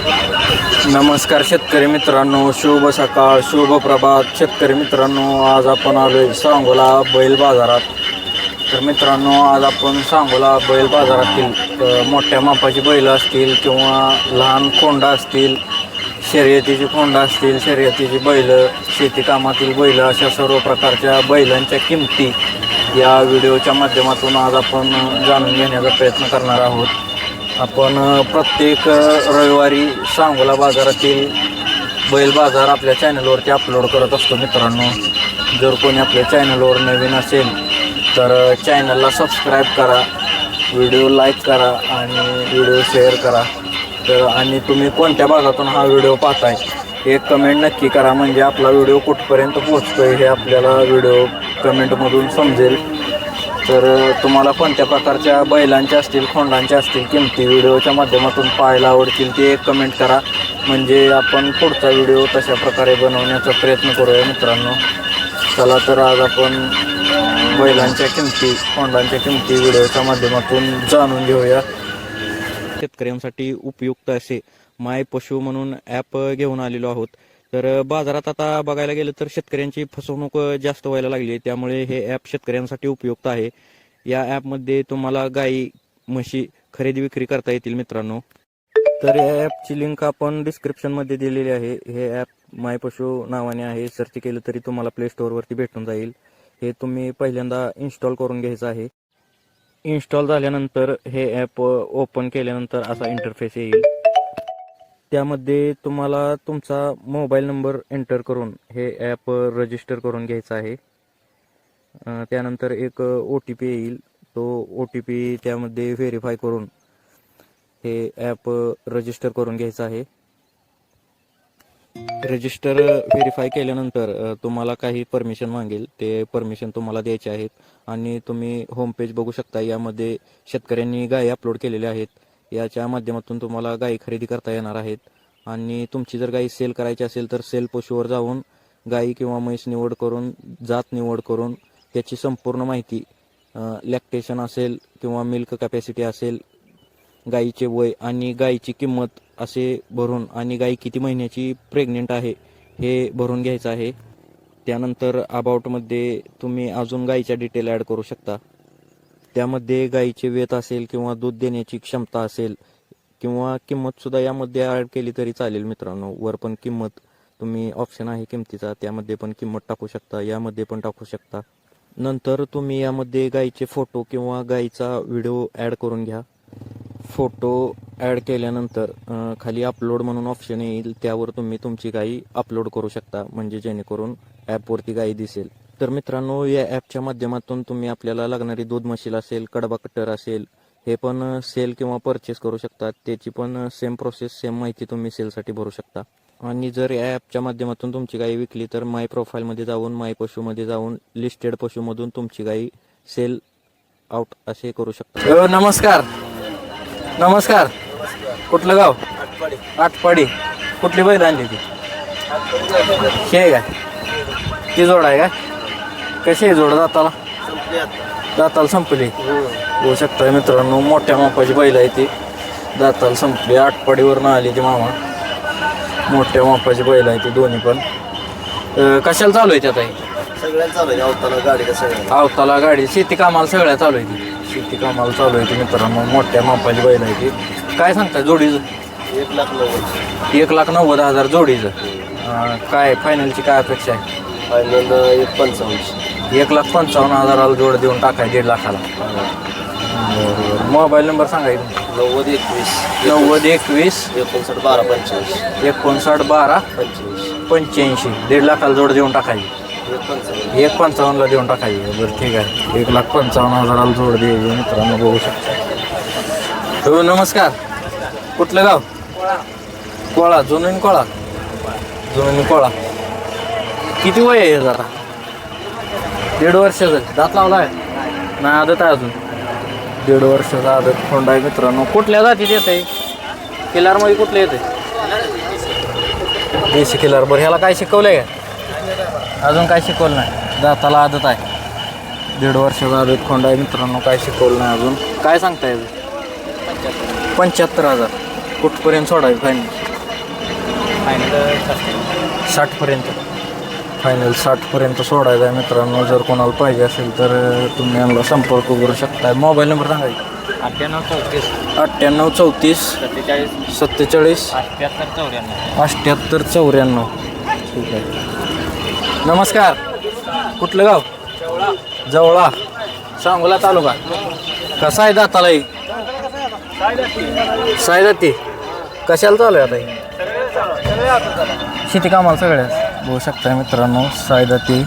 नमस्कार शेतकरी मित्रांनो शुभ सकाळ शुभ प्रभात. शेतकरी मित्रांनो आज आपण आलोय सांगोला बैल बाजारात. तर मित्रांनो आज आपण सांगोला बैल बाजारातील मोठ्या मापाची बैल असतील किंवा लहान कोंडा असतील शर्यतीची कोंडा असतील शर्यतीची बैल शेतीकामातील बैल अशा सर्व प्रकारच्या बैलांच्या किमती या व्हिडिओच्या माध्यमातून आज आपण जाणून घेण्याचा प्रयत्न करणार आहोत. आपण प्रत्येक रविवारी सांगोला बाजारातील बैल बाजार आपल्या चॅनलवरती अपलोड करत असतो मित्रांनो. जर कोणी आपल्या चॅनलवर नवीन असेल तर चॅनलला सबस्क्राईब करा व्हिडिओ लाईक करा आणि व्हिडिओ शेअर करा. तर आणि तुम्ही कोणत्या भागातून हा व्हिडिओ पाहताय एक कमेंट नक्की करा. म्हणजे आपला व्हिडिओ कुठपर्यंत पोहोचतोय हे आपल्याला व्हिडिओ कमेंटमधून समजेल. तर तुम्हाला कोणत्या प्रकारच्या बैलांच्या असतील खोंडांच्या असतील किमती व्हिडिओच्या माध्यमातून पाहायला आवडतील ते एक कमेंट करा. म्हणजे आपण पुढचा व्हिडिओ तशा प्रकारे बनवण्याचा प्रयत्न करूया मित्रांनो. चला तर आज आपण बैलांच्या किमती खोंडांच्या किमती व्हिडिओच्या माध्यमातून जाणून घेऊया. शेतकऱ्यांसाठी उपयुक्त असे माय पशु म्हणून ॲप घेऊन आलेलो आहोत. तर बाजारात आता बघायला गेलं तर शेतकऱ्यांची फसवणूक जास्त व्हायला लागली आहे. त्यामुळे हे ॲप शेतकऱ्यांसाठी उपयुक्त आहे. या ॲपमध्ये तुम्हाला गाई म्हशी खरेदी विक्री करता येतील मित्रांनो. तर या ॲपची लिंक आपण डिस्क्रिप्शनमध्ये दिलेली आहे. हे ॲप माय पशु नावाने आहे. सर्च केलं तरी तुम्हाला प्ले स्टोअरवरती भेटून जाईल. हे तुम्ही पहिल्यांदा इन्स्टॉल करून घ्यायचं आहे. इन्स्टॉल झाल्यानंतर हे ॲप ओपन केल्यानंतर असा इंटरफेस येईल. त्यामध्ये तुम्हाला तुमचा मोबाईल नंबर एंटर करून हे ॲप रजिस्टर करून घ्यायचं आहे. त्यानंतर एक ओ टी पी येईल. तो ओ टी पी त्यामध्ये व्हेरीफाय करून हे ॲप रजिस्टर करून घ्यायचं आहे. रजिस्टर व्हेरीफाय केल्यानंतर तुम्हाला काही परमिशन मागेल. ते परमिशन तुम्हाला द्यायचे आहेत. आणि तुम्ही होम पेज बघू शकता. यामध्ये शेतकऱ्यांनी गायी अपलोड केलेल्या आहेत. याच्या माध्यमातून तुम्हाला गायी खरेदी करता येणार आहेत. आणि तुमची जर गायी सेल करायची असेल तर सेल पशुवर जाऊन गायी किंवा म्हैस निवड करून जात निवड करून त्याची संपूर्ण माहिती लॅक्टेशन असेल किंवा मिल्क कॅपॅसिटी असेल गाईचे वय आणि गाईची किंमत असे भरून आणि गाई किती महिन्याची प्रेग्नेंट आहे हे भरून घ्यायचं आहे. त्यानंतर अबाउटमध्ये तुम्ही अजून गाईच्या डिटेल ॲड करू शकता. त्यामध्ये गाईचे वेत असेल किंवा दूध देण्याची क्षमता असेल किंवा किंमतसुद्धा यामध्ये ॲड केली तरी चालेल मित्रांनो. वर पण किंमत तुम्ही ऑप्शन आहे किमतीचा त्यामध्ये पण किंमत टाकू शकता यामध्ये पण टाकू शकता. नंतर तुम्ही यामध्ये गाईचे फोटो किंवा गाईचा व्हिडिओ ॲड करून घ्या. फोटो ॲड केल्यानंतर खाली अपलोड म्हणून ऑप्शन येईल. त्यावर तुम्ही तुमची गाई अपलोड करू शकता. म्हणजे जेणेकरून ॲपवरती गाई दिसेल. तर मित्रांनो या ॲपच्या माध्यमातून तुम्ही आपल्याला लागणारी दूध मशील असेल कडबा कट्टर असेल हे पण सेल किंवा परचेस करू शकता त्याची पण सेम प्रोसेस सेम माहिती तुम्ही सेलसाठी भरू शकता. आणि जर या ॲपच्या माध्यमातून तुमची गाई विकली तर माय प्रोफाईलमध्ये जाऊन माय पशूमध्ये जाऊन लिस्टेड पशूमधून तुमची गाई सेल आउट असे करू शकता. नमस्कार. नमस्कार. कुठलं गाव? आटपाडी. कुठली बैल आणली ती? हे का ती जोड आहे का कशी आहे जोड दाताला? दाताला संपली. होऊ शकता मित्रांनो मोठ्या मापाची बैल आहे ती. दाताला संपली. आटपाडीवरनं आली ती मामा. मोठ्या मापाची बैल आहे ती दोन्ही पण. कशाला चालू आहे त्यात आहे सगळ्यांना चालू आहे अवताला सगळ्यांना आवताला गाडी. शेती कामाला सगळ्या चालू आहे ती. शेती कामाला चालू आहे ती मित्रांनो. मोठ्या मापाची बैल आहे ती. काय सांगता जोडीचं? एक लाख नव्वद. एक लाख नव्वद हजार जोडीचं. काय फायनलची काय अपेक्षा आहे? फायनल एक पंचावन्नशे एक लाख पंचावन्न हजाराला जोड देऊन टाकाय दीड लाखाला. मोबाईल नंबर सांगायचं नव्वद एकवीस. नव्वद एकवीस. एकोणसाठ बारा पंच्याऐंशी एकोणसाठ बारा. पंच्याऐंशी पंच्याऐंशी. दीड लाखाला जोड देऊन टाकायची एक पंचावन्न एक पंचावन्नला देऊन टाकायची बरं ठीक आहे. एक लाख पंचावन्न हजाराला जोड द्यायची मित्रांनो बघू शकता. हो नमस्कार. कुठलं गाव? कोळा. जुनून कोळा. जुनून कोळा. किती वय आहे जरा? दीड वर्षाचं दात लावला आहे? नाही आदत आहे अजून. दीड वर्षाचा आदत फोंड आहे मित्रांनो. कुठल्या जातीत येत आहे किल्लारमध्ये कुठले येते देशी किल्लार. बरं ह्याला काय शिकवलंय? का अजून काय शिकवलं नाही. दाताला आदत आहे. दीड वर्षाचा आदत खोंड आहे मित्रांनो. काय शिकवलं नाही अजून. काय सांगताय पंच्याहत्तर हजार. कुठपर्यंत सोडावी फायनल साठपर्यंत. फायनल साठपर्यंत सोडायचं आहे मित्रांनो. जर कोणाला पाहिजे असेल तर तुम्ही यांना संपर्क करू शकता मोबाईल नंबर सांगा. अठ्ठ्याण्णव चौतीस. अठ्ठ्याण्णव चौतीस. सत्तेचाळीस. सत्तेचाळीस. अठ्ठ्याहत्तर चौऱ्याण्णव. अठ्ठ्याहत्तर चौऱ्याण्णव. ठीक आहे. नमस्कार. कुठलं गाव? जवळा. सांगोला तालुका. कसा आहे दाताला ही साय जाते कशाला चालू आहे आता ही? शेती कामाला सगळ्या बघू शकता मित्रांनो सायदा ते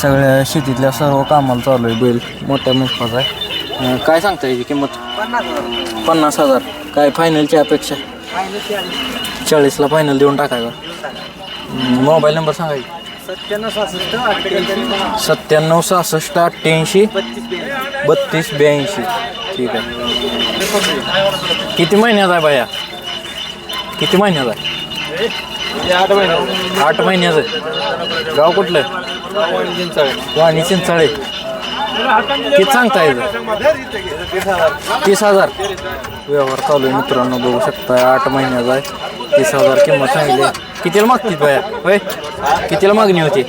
सगळ्या शेतीतल्या सर्व कामाला चालू आहे बैल. मोठ्या मोठा आहे. काय सांगता याची किंमत? पन्नास हजार. काय फायनलची अपेक्षा? चाळीसला फायनल देऊन टाकायचा मोबाईल नंबर सांगा सत्त्याण्णव सहासष्ट अठ्ठ्याऐंशी बत्तीस ब्याऐंशी. ठीक आहे. किती महिन्याचा आहे बाया किती महिन्याचा आहे? आठ महिने. आठ महिन्याचं आहे. गाव कुठलं आहे? वाणी चिंचाळे किती सांगता येतं तीस हजार. व्यवहार चालू आहे मित्रांनो बघू शकता आठ महिन्याचा आहे. तीस हजार किंमत सांगितली. कितीला मागतील बाया होय? कितीला मागणी होती?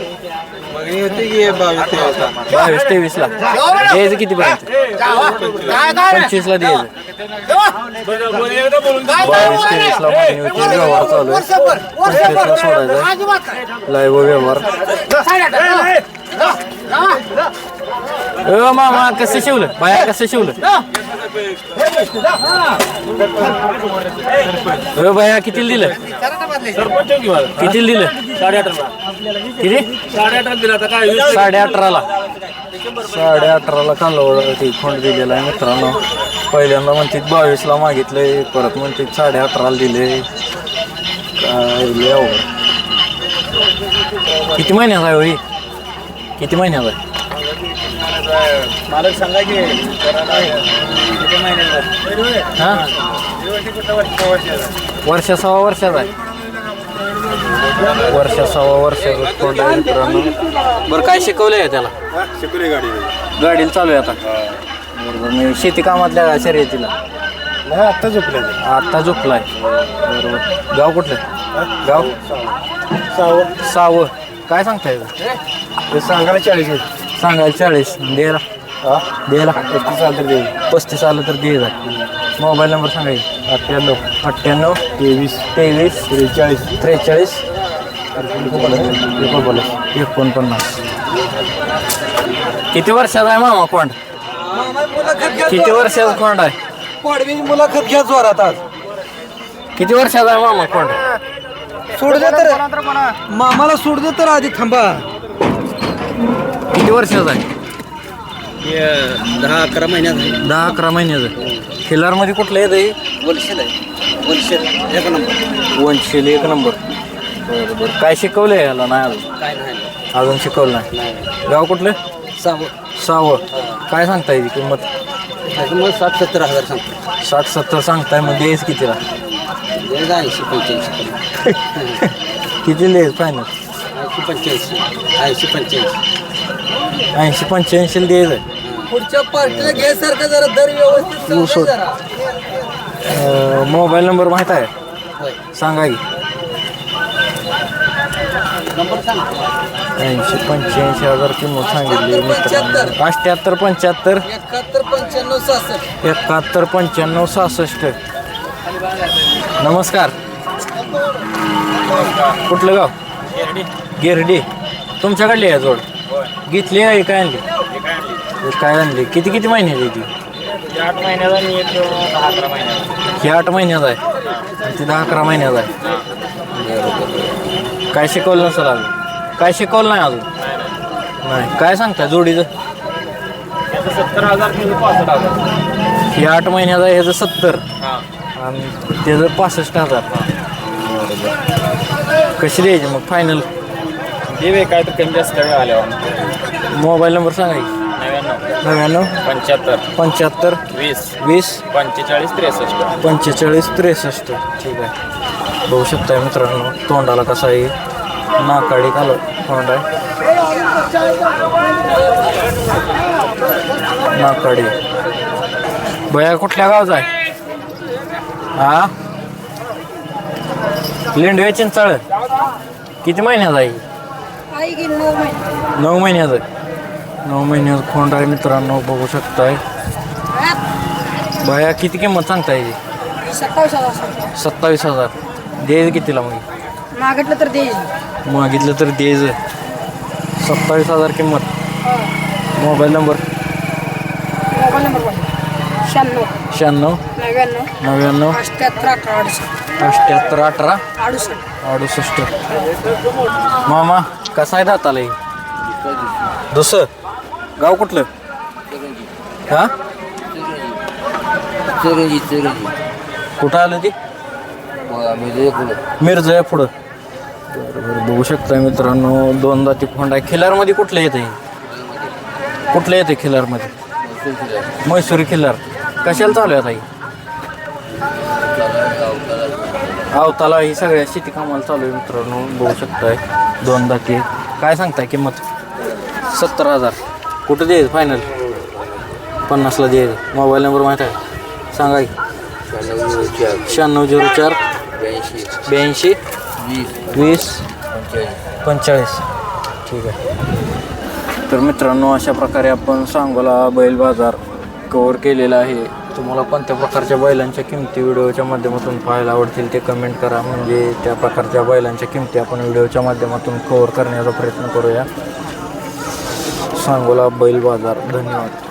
मागणी होती की बावीस तेवीस बावीस तेवीसला. द्यायचं किती पर्यंत पंचवीसला द्यायचं. व्यवहार चालू आहे सोडायचं लाईव्ह व्यवहार अ मामा कसं शिवलं? बाया कसं शिवलं? अ बाया कितीला दिलं? कितीला दिलं? साडे अठरा किती? साडे अठरा दिला आता काय साडे अठराला साडे अठराला कालवड ती खोंड दिलेला आहे मित्रांनो. पहिल्यांदा म्हणतात बावीसला मागितलंय परत म्हणतात साडे अठराला दिले काय अवघड. किती महिन्याचा आहे हो ही किती महिन्याचा आहे? मालक सांगा की. किती महिन्याचा? हा? वर्ष सव्वा वर्षाचा आहे. वर्ष सव्वा वर्षाचा खोंड आहे मित्रांनो. बरं काय शिकवलंय आहे त्याला शिकवली गाडी. गाडीला चालू आहे आता. बरोबर मी शेती कामातल्या शर्यतीला. नाही आत्ता झोपले आता झोपलाय. बरोबर गाव कुठलं? गाव? सहावं सावं. काय सांगता येतं ते सांगायला चाळीस सांगायला चाळीस द्यायला हा? द्यायला पस्तीस आलं तर देईल पस्तीस आलं तर द्यायचा मोबाईल नंबर सांगायचा? अठ्ठ्याण्णव. अठ्ठ्याण्णव. तेवीस. तेवीस. त्रेचाळीस. त्रेचाळीस. एकोणपन्नास. एकोणपन्नास. किती वर्षाचा आहे मामा कोंड? किती वर्षाचा कोंड आहे? पाडवी मुलाखत घ्या जोरात आज. किती वर्षाचा आहे मामा कोंड? सोड दे तर. मामाला सोड दे तर आधी थांबा. किती वर्षाचा आहे? दहा अकरा महिन्यात दहा अकरा महिन्याचं खिलारमध्ये कुठलं येतं हे वलशेल आहे. वलशेल एक नंबर. वनशेल एक नंबर. बरं बरं. काय शिकवलंय याला? नाही अजून. काय नाही. अजून शिकवलं नाही. गाव कुठलं? सहा सावं. काय सांगता येते किंमत? मग साठ सत्तर हजार सांगतो साठ सत्तर सांगताय मग द्यायच कितीला? ऐंशी पंच्याऐंशी किती द्यायच फायनल ऐंशी पंच्याऐंशी. ऐंशी पंच्याऐंशी. ऐंशी पंच्याऐंशीला द्यायचं पुढच्या पार्टीला घ्यायसारखं जरा दर व्यवस्थित सांगा. जरा. मोबाईल नंबर माहीत आहे? होय. सांगा की. नंबर सांग. ऐंशी पंच्याऐंशी हजार किंमत सांगितली मित्रांनो. अठ्ठ्याहत्तर पंच्याहत्तर. एकाहत्तर पंच्याण्णव सहासष्ट. एकाहत्तर पंच्याण्णव सहासष्ट. नमस्कार. कुठलं गाव? गिरडी. तुमच्याकडली आहे जोड. घेतली आहे काय आणली? हे काय आणली? किती किती महिन्याची ती? आठ महिन्याचा आणि एक दहा अकरा महिन्याचा ही आठ महिन्याचा आहे. आणि ती दहा अकरा महिन्याचा आहे. काय शिकवलं नसेल अजून? काय शिकवलं नाही अजून? नाही. काय सांगता जोडीचं? त्याचं सत्तर हजार किंवा पासष्ट हजार. ही आठ महिन्याचा आहे ह्याचं सत्तर. हां. आणि त्याचं पासष्ट हजार. कशी द्यायची मग फायनल हे काय तर कमी जास्त वेळ आल्यावर मोबाईल नंबर सांगा. नव्याण्णव. नव्याण्णव. पंच्याहत्तर. पंच्याहत्तर. वीस. वीस. पंचेचाळीस त्रेसष्ट. पंचेचाळीस त्रेसष्ट. ठीक आहे. बघू शकताय मित्रांनो तोंडाला कसा आहे. नाकाडी काल तोंड आहे. नाकाडी. बया कुठल्या गावचा आहे? हा? लेंडवे चिंचाळ. किती महिन्याचा आहे? आई गेली नऊ महिने? नऊ महिन्याचं नऊ महिन्याचं खोंड आहे मित्रांनो बघू शकताय. बाया किती किंमत सांगताय? सत्तावीस हजार सत्तावीस हजार. द्यायचं कितीला मग? मागितलं तर द्यायची मागितलं तर द्यायचं सत्तावीस हजार किंमत. Mobile number? मोबाईल नंबर शहाण्णव. शहाण्णव. नव्याण्णव. नव्याण्णव. अठ्ठ्याहत्तर अठरा अडुसष्ट. अठ्ठ्याहत्तर अठरा. अडुसष्ट. अडुसष्ट मामा कसा आहे दाताला? दुसरं? गाव कुठलं? हा? चिरंजी चिरंजी कुठं आलं ती? मिरज आहे पुढं बरं बरं बघू शकता मित्रांनो दोन दाती खोंड आहे. खिलारमध्ये कुठलं येतं कुठलं येतं खिलारमध्ये? म्हैसूर खिलार. कशाला चालू आहे आता ही अवताला ही सगळ्या शेती कामाला चालू आहे मित्रांनो. बघू शकताय. दोन दाती काय सांगताय किंमत? सत्तर हजार. कुठं द्यायचं फायनल पन्नासला द्यायचं. मोबाईल नंबर माहीत आहे सांगा की. शहाण्णव झिरो चार. ब्याऐंशी. ब्याऐंशी वीस. पंचेचाळीस. ठीक आहे. तर मित्रांनो अशा प्रकारे आपण सांगोला बैल बाजार कवर केलेला आहे. तुम्हाला कोणत्या प्रकारच्या बैलांच्या किमती व्हिडिओच्या माध्यमातून पाहायला आवडतील ते कमेंट करा. म्हणजे त्या प्रकारच्या बैलांच्या किमती आपण व्हिडिओच्या माध्यमातून कवर करण्याचा प्रयत्न करूया. सांगोला बैल बाजार. धन्यवाद.